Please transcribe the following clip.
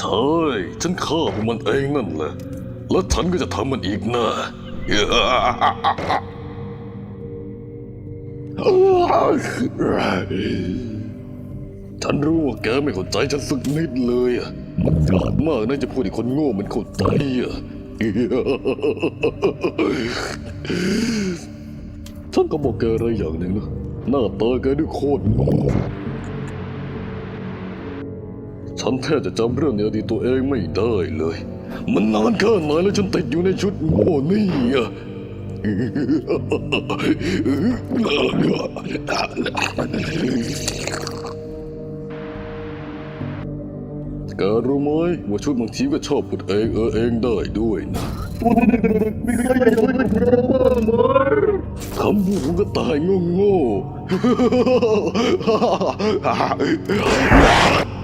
ใช่ ฉันฆ่าพวกมันเองนั่นแหละ แล้วฉันก็จะทำมันอีกนะฉันรู้ว่าแกไม่เข้าใจฉันสักนิดเลยอะกล้ามากนะจะพูดให้คนโง่มันเข้าใจอะฉันก็บอกแกอะไรอย่างหนึ่งนะ หน้าตาแกดูโคตรโง่ ฉันแทบจะจำเรื่องในอดีตตัวเองไม่ได้เลย มันนานแค่ไหนแล้วฉันติดอยู่ในชุดโง่นี่อะแกรู้ไหมว่าชุดบางทีก็ชอบพูดเองเออเองได้ด้วยนะครอยากจะเป็นเราบ้างไหมคำพูดของกระต่ายโง่ๆ